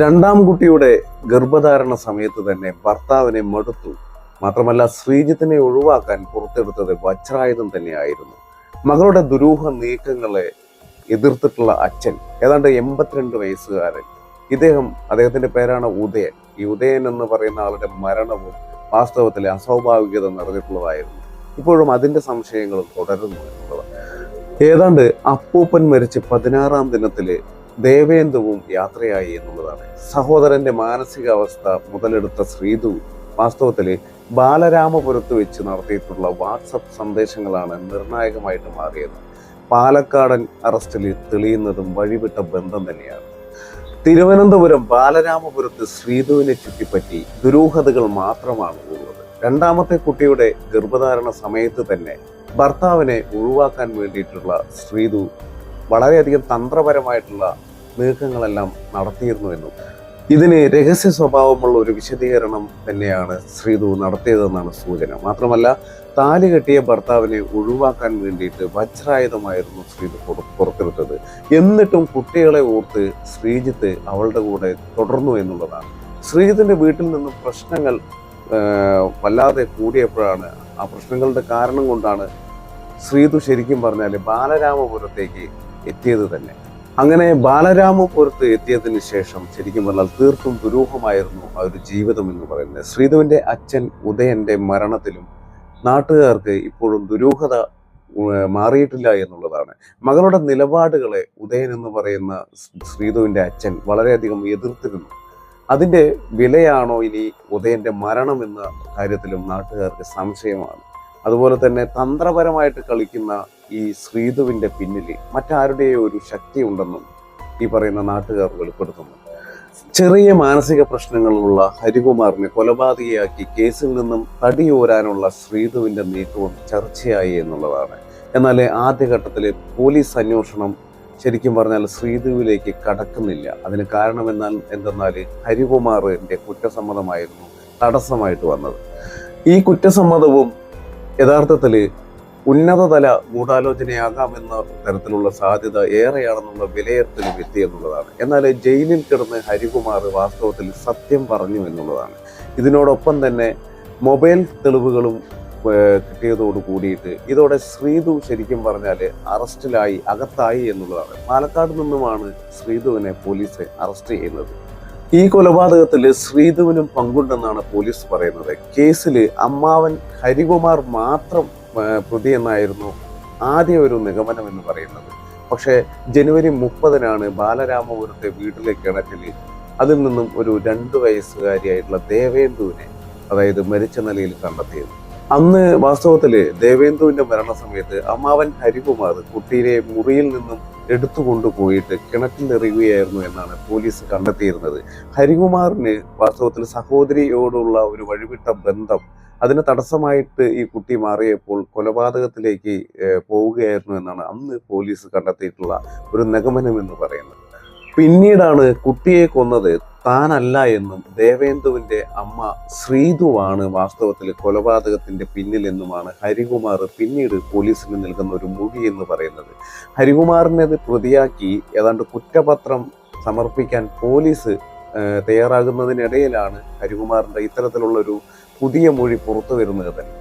രണ്ടാം കുട്ടിയുടെ ഗർഭധാരണ സമയത്ത് തന്നെ ഭർത്താവിനെ മടുത്തു. മാത്രമല്ല ശ്രീജിത്തിനെ ഒഴിവാക്കാൻ പുറത്തെടുത്തത് വജ്രായുധം തന്നെയായിരുന്നു. മകളുടെ ദുരൂഹ നീക്കങ്ങളെ എതിർത്തിട്ടുള്ള അച്ഛൻ ഏതാണ്ട് എൺപത്തിരണ്ട് വയസ്സുകാരൻ. ഇദ്ദേഹം അദ്ദേഹത്തിന്റെ പേരാണ് ഉദയൻ. ഈ ഉദയൻ എന്ന് പറയുന്ന ആളുടെ മരണവും വാസ്തവത്തിൽ അസ്വാഭാവികത നിറഞ്ഞിട്ടുള്ളതായിരുന്നു. ഇപ്പോഴും അതിന്റെ സംശയങ്ങളും തുടരുന്നു എന്നുള്ളത് ഏതാണ്ട് അപ്പൂപ്പൻ മരിച്ച് പതിനാറാം ദിനത്തിൽ ദേവേന്ദുവും യാത്രയായി എന്നുള്ളതാണ്. സഹോദരന്റെ മാനസികാവസ്ഥ മുതലെടുത്ത ശ്രീതു വാസ്തവത്തിൽ ബാലരാമപുരത്ത് വെച്ച് നടത്തിയിട്ടുള്ള വാട്സപ്പ് സന്ദേശങ്ങളാണ് നിർണായകമായിട്ട് മാറിയത്. പാലക്കാടൻ അറസ്റ്റിൽ തെളിയുന്നതും വഴിവിട്ട ബന്ധം തന്നെയാണ്. തിരുവനന്തപുരം ബാലരാമപുരത്ത് ശ്രീതുവിനെ ചുറ്റിപ്പറ്റി ദുരൂഹതകൾ മാത്രമാണ് ഉള്ളത്. രണ്ടാമത്തെ കുട്ടിയുടെ ഗർഭധാരണ സമയത്ത് തന്നെ ഭർത്താവിനെ ഒഴിവാക്കാൻ വേണ്ടിയിട്ടുള്ള ശ്രീതു വളരെയധികം തന്ത്രപരമായിട്ടുള്ള നീക്കങ്ങളെല്ലാം നടത്തിയിരുന്നു എന്നും ഇതിന് രഹസ്യ സ്വഭാവമുള്ള ഒരു വിശദീകരണം തന്നെയാണ് ശ്രീധു നടത്തിയതെന്നാണ് സൂചന. മാത്രമല്ല താലി കെട്ടിയ ഭർത്താവിനെ ഒഴിവാക്കാൻ വേണ്ടിയിട്ട് വജ്രായുധമായിരുന്നു ശ്രീധു പുറ- പുറത്തെടുത്തത് എന്നിട്ടും കുട്ടികളെ ഓർത്ത് ശ്രീജിത്ത് അവളുടെ കൂടെ തുടർന്നു എന്നുള്ളതാണ്. ശ്രീജിത്തിന്റെ വീട്ടിൽ നിന്നും പ്രശ്നങ്ങൾ വല്ലാതെ കൂടിയപ്പോഴാണ് ആ പ്രശ്നങ്ങളുടെ കാരണം കൊണ്ടാണ് ശ്രീതു ശരിക്കും പറഞ്ഞാൽ ബാലരാമപുരത്തേക്ക് എത്തിയത് തന്നെ. അങ്ങനെ ബാലരാമപുരത്ത് എത്തിയതിന് ശേഷം ശരിക്കും പറഞ്ഞാൽ തീർത്തും ദുരൂഹമായിരുന്നു ആ ഒരു ജീവിതം എന്ന് പറയുന്നത്. ശ്രീധുവിന്റെ അച്ഛൻ ഉദയന്റെ മരണത്തിലും നാട്ടുകാർക്ക് ഇപ്പോഴും ദുരൂഹത മാറിയിട്ടില്ല എന്നുള്ളതാണ്. മകളുടെ നിലപാടുകളെ ഉദയൻ എന്ന് പറയുന്ന ശ്രീധുവിന്റെ അച്ഛൻ വളരെയധികം എതിർത്തിരുന്നു. അതിന്റെ വിലയാണോ ഇനി ഉദയന്റെ മരണം എന്ന കാര്യത്തിലും നാട്ടുകാർക്ക് സംശയമാണ്. അതുപോലെ തന്നെ തന്ത്രപരമായിട്ട് കളിക്കുന്ന ഈ ശ്രീധുവിന്റെ പിന്നിൽ മറ്റാരുടെയോ ഒരു ശക്തി ഉണ്ടെന്നും ഈ പറയുന്ന നാട്ടുകാർ വെളിപ്പെടുത്തുന്നു. ചെറിയ മാനസിക പ്രശ്നങ്ങളുള്ള ഹരികുമാറിനെ കൊലപാതകയാക്കി കേസിൽ നിന്നും തടിയൂരാനുള്ള ശ്രീധുവിന്റെ നീക്കവും ചർച്ചയായി എന്നുള്ളതാണ്. എന്നാൽ ആദ്യഘട്ടത്തിൽ പോലീസ് അന്വേഷണം ശരിക്കും പറഞ്ഞാൽ ശ്രീധുവിലേക്ക് കടക്കുന്നില്ല. അതിന് കാരണമെന്നാൽ എന്തെന്നാൽ ഹരികുമാറിന്റെ കുറ്റസമ്മതമായിരുന്നു തടസ്സമായിട്ട് വന്നത്. ഈ കുറ്റസമ്മതവും യഥാർത്ഥത്തിൽ ഉന്നതതല ഗൂഢാലോചനയാകാമെന്ന തരത്തിലുള്ള സാധ്യത ഏറെയാണെന്നുള്ള വിലയിരുത്തലും എന്നുള്ളതാണ്. എന്നാൽ ജയിലിൽ കിടന്ന് ഹരികുമാർ വാസ്തവത്തിൽ സത്യം പറഞ്ഞു എന്നുള്ളതാണ്. ഇതിനോടൊപ്പം തന്നെ മൊബൈൽ തെളിവുകളും കിട്ടിയതോട് കൂടിയിട്ട് ഇതോടെ ശ്രീതു ശരിക്കും പറഞ്ഞാൽ അറസ്റ്റിലായി അകത്തായി എന്നുള്ളതാണ്. പാലക്കാട് നിന്നുമാണ് ശ്രീതുവിനെ പോലീസ് അറസ്റ്റ് ചെയ്യുന്നത്. ഈ കൊലപാതകത്തിൽ ശ്രീധുവിനും പങ്കുണ്ടെന്നാണ് പോലീസ് പറയുന്നത്. കേസിൽ അമ്മാവൻ ഹരികുമാർ മാത്രം പ്രതി എന്നായിരുന്നു ആദ്യ ഒരു നിഗമനം എന്ന് പറയുന്നത്. പക്ഷേ ജനുവരി മുപ്പതിനാണ് ബാലരാമപുരത്തെ വീട്ടിലെ കിണറ്റിൽ അതിൽ നിന്നും ഒരു രണ്ട് വയസ്സുകാരിയായിട്ടുള്ള ദേവേന്ദുവിനെ അതായത് മരിച്ച നിലയിൽ കണ്ടെത്തിയത്. അന്ന് വാസ്തവത്തിൽ ദേവേന്ദുവിന്റെ മരണസമയത്ത് അമ്മാവൻ ഹരികുമാർ കുട്ടിയെ മുറിയിൽ നിന്നും എടുത്തു കൊണ്ടുപോയിട്ട് കിണറ്റിലെറിയുകയായിരുന്നു എന്നാണ് പോലീസ് കണ്ടെത്തിയിരുന്നത്. ഹരികുമാറിന് വാസ്തവത്തിൽ സഹോദരിയോടുള്ള ഒരു വഴിവിട്ട ബന്ധം അതിന് തടസ്സമായിട്ട് ഈ കുട്ടി മാറിയപ്പോൾ കൊലപാതകത്തിലേക്ക് പോവുകയായിരുന്നു എന്നാണ് അന്ന് പോലീസ് കണ്ടെത്തിയിട്ടുള്ള ഒരു നിഗമനം എന്ന് പറയുന്നത്. പിന്നീടാണ് കുട്ടിയെ കൊന്നത്. താനല്ല എന്നും ദേവേന്ദുവിന്റെ അമ്മ ശ്രീതുവാണ് വാസ്തവത്തിൽ കൊലപാതകത്തിന്റെ പിന്നിലെന്നുമാണ് ഹരികുമാർ പിന്നീട് പോലീസിന് നൽകുന്ന ഒരു മൊഴി എന്ന് പറയുന്നത്. ഹരികുമാറിനെ അത് പ്രതിയാക്കി ഏതാണ്ട് കുറ്റപത്രം സമർപ്പിക്കാൻ പോലീസ് തയ്യാറാകുന്നതിനിടയിലാണ് ഹരികുമാറിന്റെ ഇത്തരത്തിലുള്ള ഒരു പുതിയ മൊഴി പുറത്തു വരുന്നത് തന്നെ.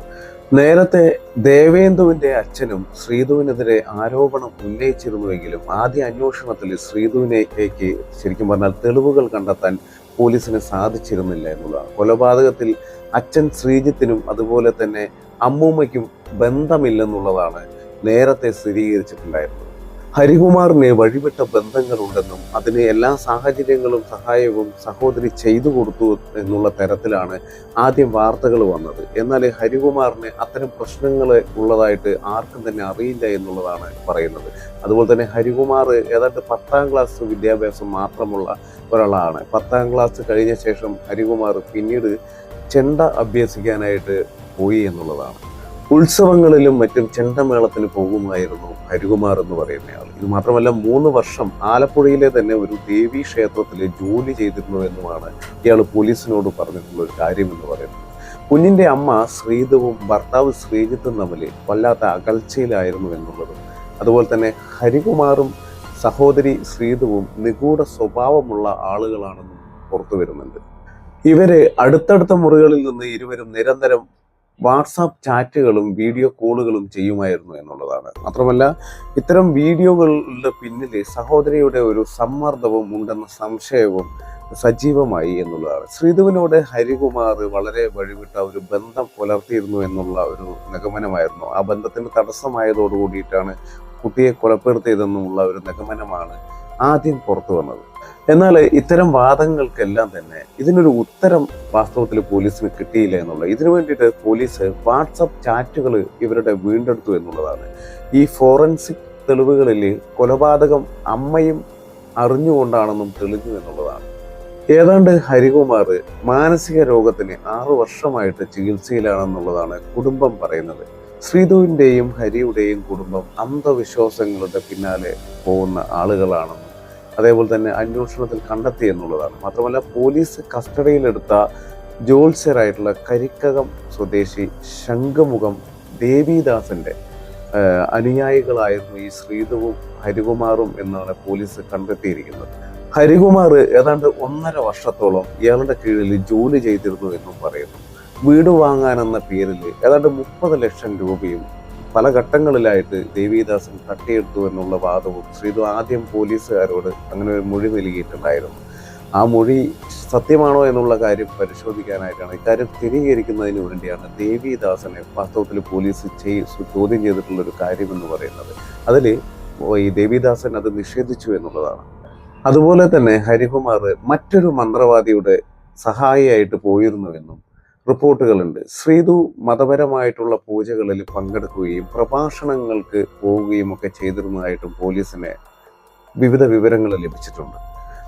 നേരത്തെ ദേവേന്ദുവിന്റെ അച്ഛനും ശ്രീധുവിനെതിരെ ആരോപണം ഉന്നയിച്ചിരുന്നുവെങ്കിലും ആദ്യ അന്വേഷണത്തിൽ ശ്രീധുവിനേക്ക് ശരിക്കും പറഞ്ഞാൽ തെളിവുകൾ കണ്ടെത്താൻ പോലീസിന് സാധിച്ചിരുന്നില്ല എന്നുള്ളതാണ്. കൊലപാതകത്തിൽ അച്ഛൻ ശ്രീജിത്തിനും അതുപോലെ തന്നെ അമ്മൂമ്മയ്ക്കും ബന്ധമില്ലെന്നുള്ളതാണ് നേരത്തെ സ്ഥിരീകരിച്ചിട്ടുണ്ടായിരുന്നത്. ഹരികുമാറിന് വഴിവിട്ട ബന്ധങ്ങളുണ്ടെന്നും അതിന് എല്ലാ സാഹചര്യങ്ങളും സഹായവും സഹോദരി ചെയ്തു കൊടുത്തു എന്നുള്ള തരത്തിലാണ് ആദ്യം വാർത്തകൾ വന്നത്. എന്നാൽ ഹരികുമാറിന് അത്തരം പ്രശ്നങ്ങൾ ഉള്ളതായിട്ട് ആർക്കും തന്നെ അറിയില്ല എന്നുള്ളതാണ് പറയുന്നത്. അതുപോലെ തന്നെ ഹരികുമാർ ഏതാണ്ട് പത്താം ക്ലാസ് വിദ്യാഭ്യാസം മാത്രമുള്ള ഒരാളാണ്. പത്താം ക്ലാസ് കഴിഞ്ഞ ശേഷം ഹരികുമാർ പിന്നീട് ചെണ്ട അഭ്യസിക്കാനായിട്ട് പോയി എന്നുള്ളതാണ്. ഉത്സവങ്ങളിലും മറ്റും ചെണ്ടമേളത്തിന് പോകുമായിരുന്നു ഹരികുമാർ എന്ന് പറയുന്നയാൾ ഇത് മാത്രമല്ല മൂന്ന് വർഷം ആലപ്പുഴയിലെ തന്നെ ഒരു ദേവീ ക്ഷേത്രത്തിൽ ജോലി ചെയ്തിരുന്നു എന്നുമാണ് ഇയാൾ പോലീസിനോട് പറഞ്ഞിട്ടുള്ള ഒരു കാര്യം എന്ന് പറയുന്നത്. കുഞ്ഞിന്റെ അമ്മ ശ്രീതവും ഭർത്താവ് ശ്രീജിത്തും തമ്മിൽ വല്ലാത്ത അകൽച്ചയിലായിരുന്നു എന്നുള്ളതും. അതുപോലെ തന്നെ ഹരികുമാറും സഹോദരി ശ്രീധുവും നിഗൂഢ സ്വഭാവമുള്ള ആളുകളാണെന്നും പുറത്തു വരുന്നുണ്ട്. ഇവർ അടുത്തടുത്ത മുറികളിൽ നിന്ന് ഇരുവരും നിരന്തരം വാട്സാപ്പ് ചാറ്റുകളും വീഡിയോ കോളുകളും ചെയ്യുമായിരുന്നു എന്നുള്ളതാണ്. മാത്രമല്ല ഇത്തരം വീഡിയോകളുടെ പിന്നിൽ സഹോദരിയുടെ ഒരു സമ്മർദ്ദവും ഉണ്ടെന്ന സംശയവും സജീവമായി എന്നുള്ളതാണ്. ശ്രീധുവിനോട് ഹരികുമാർ വളരെ വഴിവിട്ട ഒരു ബന്ധം പുലർത്തിയിരുന്നു എന്നുള്ള ഒരു നിഗമനമായിരുന്നു. ആ ബന്ധത്തിന് തടസ്സമായതോടു കൂടിയിട്ടാണ് കുട്ടിയെ കൊലപ്പെടുത്തിയതെന്നുള്ള ഒരു നിഗമനമാണ് ആദ്യം പുറത്തു വന്നത്. എന്നാൽ ഇത്തരം വാദങ്ങൾക്കെല്ലാം തന്നെ ഇതിനൊരു ഉത്തരം വാസ്തവത്തിൽ പോലീസിന് കിട്ടിയില്ല എന്നുള്ളത് ഇതിനു വേണ്ടിയിട്ട് പോലീസ് വാട്സപ്പ് ചാറ്റുകൾ ഇവരുടെ വീണ്ടെടുത്തു എന്നുള്ളതാണ്. ഈ ഫോറൻസിക് തെളിവുകളിൽ കൊലപാതകം അമ്മയും അറിഞ്ഞുകൊണ്ടാണെന്നും തെളിഞ്ഞു എന്നുള്ളതാണ്. ഏതാണ്ട് ഹരികുമാർ മാനസിക രോഗത്തിന് ആറു വർഷമായിട്ട് ചികിത്സയിലാണെന്നുള്ളതാണ് കുടുംബം പറയുന്നത്. ശ്രീധുവിന്റെയും ഹരിയുടെയും കുടുംബം അന്ധവിശ്വാസങ്ങളുടെ പിന്നാലെ പോകുന്ന ആളുകളാണെന്നും അതേപോലെ തന്നെ അന്വേഷണത്തിൽ കണ്ടെത്തി എന്നുള്ളതാണ്. മാത്രമല്ല പോലീസ് കസ്റ്റഡിയിലെടുത്ത ജോത്സ്യരായിട്ടുള്ള കരിക്കകം സ്വദേശി ശംഖുമുഖം ദേവിദാസന്റെ ആഹ്, അനുയായികളായിരുന്നു ഈ ശ്രീധുവും ഹരികുമാറും എന്നാണ് പോലീസ് കണ്ടെത്തിയിരിക്കുന്നത്. ഹരികുമാർ ഏതാണ്ട് ഒന്നര വർഷത്തോളം ഇയാളുടെ കീഴിൽ ജോലി ചെയ്തിരുന്നു എന്നും പറയുന്നു. വീട് വാങ്ങാനെന്ന പേരിൽ ഏതാണ്ട് മുപ്പത് ലക്ഷം രൂപയും പല ഘട്ടങ്ങളിലായിട്ട് ദേവീദാസൻ തട്ടിയെടുത്തു എന്നുള്ള വാദവും ശ്രീതു ആദ്യം പോലീസുകാരോട് അങ്ങനെ ഒരു മൊഴി നൽകിയിട്ടുണ്ടായിരുന്നു. ആ മൊഴി സത്യമാണോ എന്നുള്ള കാര്യം പരിശോധിക്കാനായിട്ടാണ് ഇക്കാര്യം സ്ഥിരീകരിക്കുന്നതിന് വേണ്ടിയാണ് ദേവിദാസനെ വാസ്തവത്തിൽ പോലീസ് ചോദ്യം ചെയ്തിട്ടുള്ള ഒരു കാര്യം എന്ന് പറയുന്നത്. അതിൽ ഈ ദേവിദാസൻ അത് നിഷേധിച്ചു എന്നുള്ളതാണ്. അതുപോലെ തന്നെ ഹരികുമാർ മറ്റൊരു മന്ത്രവാദിയുടെ സഹായിയായിട്ട് പോയിരുന്നുവെന്നും റിപ്പോർട്ടുകളുണ്ട്. ശ്രീതു മതപരമായിട്ടുള്ള പൂജകളിൽ പങ്കെടുക്കുകയും പ്രഭാഷണങ്ങൾക്ക് പോവുകയും ഒക്കെ ചെയ്തിരുന്നതായിട്ടും പോലീസിന് വിവിധ വിവരങ്ങൾ ലഭിച്ചിട്ടുണ്ട്.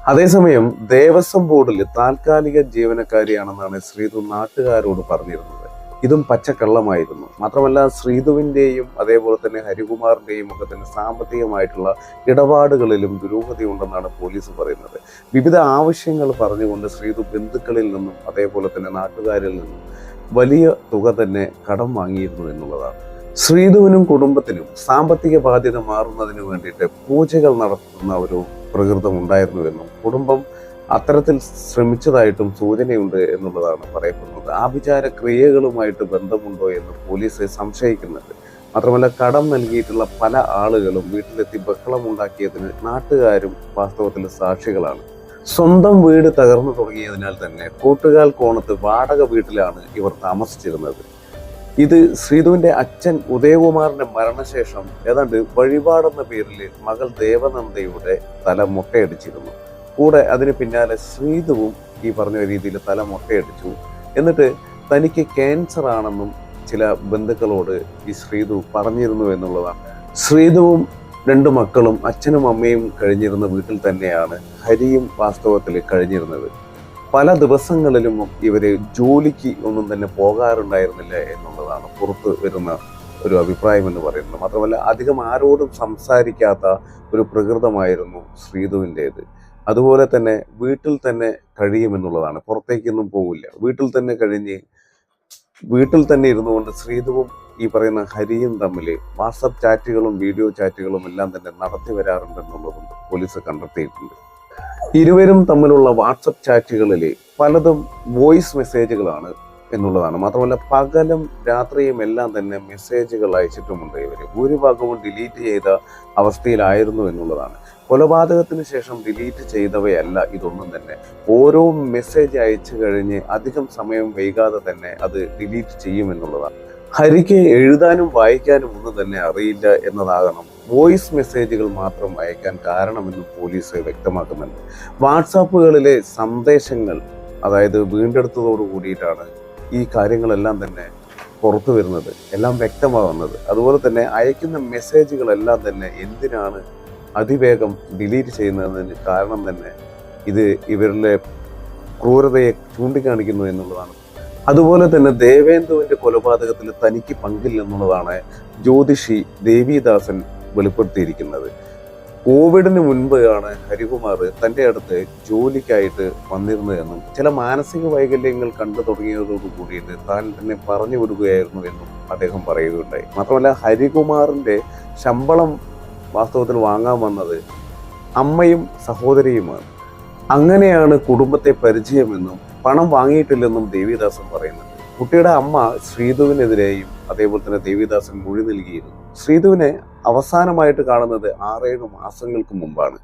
അതേസമയം ദേവസ്വം ബോർഡിൽ താൽക്കാലിക ജീവനക്കാരിയാണെന്നാണ് ശ്രീതു നാട്ടുകാരോട് പറഞ്ഞിരുന്നത്. ഇതും പച്ചക്കള്ളമായിരുന്നു. മാത്രമല്ല ശ്രീധുവിന്റെയും അതേപോലെ തന്നെ ഹരികുമാറിന്റെയും ഒക്കെ തന്നെ സാമ്പത്തികമായിട്ടുള്ള ഇടപാടുകളിലും ദുരൂഹതയുണ്ടെന്നാണ് പോലീസ് പറയുന്നത്. വിവിധ ആവശ്യങ്ങൾ പറഞ്ഞുകൊണ്ട് ശ്രീധു ബന്ധുക്കളിൽ നിന്നും അതേപോലെ തന്നെ നാട്ടുകാരിൽ നിന്നും വലിയ തുക തന്നെ കടം വാങ്ങിയിരുന്നു എന്നുള്ളതാണ്. ശ്രീധുവിനും കുടുംബത്തിനും സാമ്പത്തിക ബാധ്യത മാറുന്നതിന് വേണ്ടിയിട്ട് പൂജകൾ നടത്തുന്ന ഒരു പ്രകൃതം ഉണ്ടായിരുന്നുവെന്നും കുടുംബം അത്തരത്തിൽ ശ്രമിച്ചതായിട്ടും സൂചനയുണ്ട് എന്നുള്ളതാണ് പറയപ്പെടുന്നത്. ആഭിചാര ക്രിയകളുമായിട്ട് ബന്ധമുണ്ടോ എന്ന് പോലീസ് സംശയിക്കുന്നുണ്ട്. മാത്രമല്ല കടം നൽകിയിട്ടുള്ള പല ആളുകളും വീട്ടിലെത്തി ബഹളം ഉണ്ടാക്കിയതിന് നാട്ടുകാരും വാസ്തവത്തിൽ സാക്ഷികളാണ്. സ്വന്തം വീട് തകർന്നു തുടങ്ങിയതിനാൽ തന്നെ കൂട്ടുകാൽ കോണത്ത് വാടക വീട്ടിലാണ് ഇവർ താമസിച്ചിരുന്നത്. ഇത് ശ്രീധുവിന്റെ അച്ഛൻ ഉദയകുമാറിന്റെ മരണശേഷം ഏതാണ്ട് വഴിപാടെന്ന പേരിൽ മകൾ ദേവനന്ദയുടെ തല മുട്ടയടിച്ചിരുന്നു. കൂടെ അതിന് പിന്നാലെ ശ്രീതുവും ഈ പറഞ്ഞ രീതിയിൽ തല മുട്ടയടിച്ചു. എന്നിട്ട് തനിക്ക് ക്യാൻസർ ആണെന്നും ചില ബന്ധുക്കളോട് ഈ ശ്രീതു പറഞ്ഞിരുന്നു എന്നുള്ളതാണ്. ശ്രീതുവും രണ്ടു മക്കളും അച്ഛനും അമ്മയും കഴിഞ്ഞിരുന്ന വീട്ടിൽ തന്നെയാണ് ഹരിയും വാസ്തവത്തിൽ കഴിഞ്ഞിരുന്നത്. പല ദിവസങ്ങളിലും ഇവർ ജോലിക്ക് ഒന്നും തന്നെ പോകാറുണ്ടായിരുന്നില്ല എന്നുള്ളതാണ് പുറത്ത് വരുന്ന ഒരു അഭിപ്രായം എന്ന് പറയുന്നത്. മാത്രമല്ല അധികം ആരോടും സംസാരിക്കാത്ത ഒരു പ്രകൃതമായിരുന്നു ശ്രീധുവിന്റെത്. അതുപോലെ തന്നെ വീട്ടിൽ തന്നെ കഴിയുമെന്നുള്ളതാണ് പുറത്തേക്കൊന്നും പോകില്ല വീട്ടിൽ തന്നെ കഴിഞ്ഞ് വീട്ടിൽ തന്നെ ഇരുന്നു കൊണ്ട് ശ്രീധുവും ഈ പറയുന്ന ഹരിയും തമ്മിൽ വാട്സപ്പ് ചാറ്റുകളും വീഡിയോ ചാറ്റുകളും എല്ലാം തന്നെ നടത്തി വരാറുണ്ടെന്നുള്ളതും പോലീസ് കണ്ടെത്തിയിട്ടുണ്ട്. ഇരുവരും തമ്മിലുള്ള വാട്സപ്പ് ചാറ്റുകളിൽ പലതും വോയിസ് മെസ്സേജുകളാണ് എന്നുള്ളതാണ്. മാത്രമല്ല പകലും രാത്രിയും എല്ലാം തന്നെ മെസ്സേജുകൾ അയച്ചിട്ടുമുണ്ട് ഇവർ ഭൂരിഭാഗവും ഡിലീറ്റ് ചെയ്ത അവസ്ഥയിലായിരുന്നു എന്നുള്ളതാണ്. കൊലപാതകത്തിന് ശേഷം ഡിലീറ്റ് ചെയ്തവയല്ല ഇതൊന്നും തന്നെ. ഓരോ മെസ്സേജ് അയച്ചു കഴിഞ്ഞ് അധികം സമയം വൈകാതെ തന്നെ അത് ഡിലീറ്റ് ചെയ്യുമെന്നുള്ളതാണ്. ഹരിക്ക് എഴുതാനും വായിക്കാനും ഒന്നും തന്നെ അറിയില്ല എന്നതാകണം. വോയിസ് മെസ്സേജുകൾ മാത്രം അയക്കാൻ കാരണമെന്ന് പോലീസ് വ്യക്തമാക്കുന്നുണ്ട്. വാട്സാപ്പുകളിലെ സന്ദേശങ്ങൾ അതായത് വീണ്ടെടുത്തതോടു കൂടിയിട്ടാണ് ഈ കാര്യങ്ങളെല്ലാം തന്നെ പുറത്തു വരുന്നത് എല്ലാം വ്യക്തമാകുന്നത്. അതുപോലെ തന്നെ അയക്കുന്ന മെസ്സേജുകളെല്ലാം തന്നെ എന്തിനാണ് അതിവേഗം ഡിലീറ്റ് ചെയ്യുന്നതിന് കാരണം തന്നെ ഇത് ഇവരിലെ ക്രൂരതയെ ചൂണ്ടിക്കാണിക്കുന്നു എന്നുള്ളതാണ്. അതുപോലെ തന്നെ ദേവേന്ദുവിന്റെ കൊലപാതകത്തിൽ തനിക്ക് പങ്കില്ലെന്നുള്ളതാണ് ജ്യോതിഷി ദേവിദാസൻ വെളിപ്പെടുത്തിയിരിക്കുന്നത്. കോവിഡിന് മുൻപാണ് ഹരികുമാർ തന്റെ അടുത്ത് ജോലിക്കായിട്ട് വന്നിരുന്നതെന്നും ചില മാനസിക വൈകല്യങ്ങൾ കണ്ടു തുടങ്ങിയതോടു കൂടിയിട്ട് താൻ തന്നെ പറഞ്ഞു വിടുകയായിരുന്നു എന്നും അദ്ദേഹം പറയുകയുണ്ടായി. മാത്രമല്ല ഹരികുമാറിന്റെ ശമ്പളം വാസ്തവത്തിൽ വാങ്ങാൻ വന്നത് അമ്മയും സഹോദരിയുമാണ്. അങ്ങനെയാണ് കുടുംബത്തെ പരിചയമെന്നും പണം വാങ്ങിയിട്ടില്ലെന്നും ദേവിദാസൻ പറയുന്നത്. കുട്ടിയുടെ അമ്മ ശ്രീധുവിനെതിരെയും അതേപോലെ തന്നെ ദേവിദാസൻ മൊഴി നൽകിയിരുന്നു. ശ്രീധുവിനെ അവസാനമായിട്ട് കാണുന്നത് ആറേഴ് മാസങ്ങൾക്ക് മുമ്പാണ്.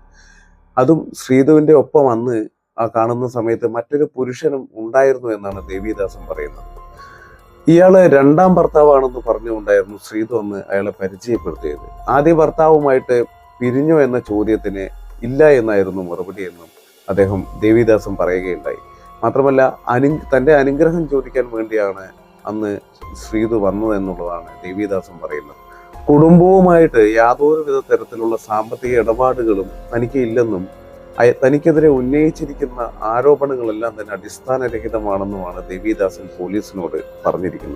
അതും ശ്രീധുവിന്റെ ഒപ്പം അന്ന് ആ കാണുന്ന സമയത്ത് മറ്റൊരു പുരുഷനും ഉണ്ടായിരുന്നു എന്നാണ് ദേവിദാസൻ പറയുന്നത്. ഇയാൾ രണ്ടാം ഭർത്താവാണെന്ന് പറഞ്ഞുകൊണ്ടായിരുന്നു ശ്രീധു അന്ന് അയാളെ പരിചയപ്പെടുത്തിയത്. ആദ്യ ഭർത്താവുമായിട്ട് പിരിഞ്ഞു എന്ന ചോദ്യത്തിന് ഇല്ല എന്നായിരുന്നു മറുപടി എന്നും അദ്ദേഹം ദേവിദാസൻ പറയുകയുണ്ടായി. മാത്രമല്ല അനു തന്റെ അനുഗ്രഹം ചോദിക്കാൻ വേണ്ടിയാണ് അന്ന് ശ്രീതു വന്നതെന്നുള്ളതാണ് ദേവിദാസം ദേവിദാസൻ പറയുന്നത്. കുടുംബവുമായിട്ട് യാതൊരു വിധ തരത്തിലുള്ള സാമ്പത്തിക ഇടപാടുകളും തനിക്ക് ഇല്ലെന്നും തനിക്കെതിരെ ഉന്നയിച്ചിരിക്കുന്ന ആരോപണങ്ങളെല്ലാം തന്നെ അടിസ്ഥാനരഹിതമാണെന്നുമാണ് ദേവിദാസൻ പോലീസിനോട് പറഞ്ഞിരിക്കുന്നത്.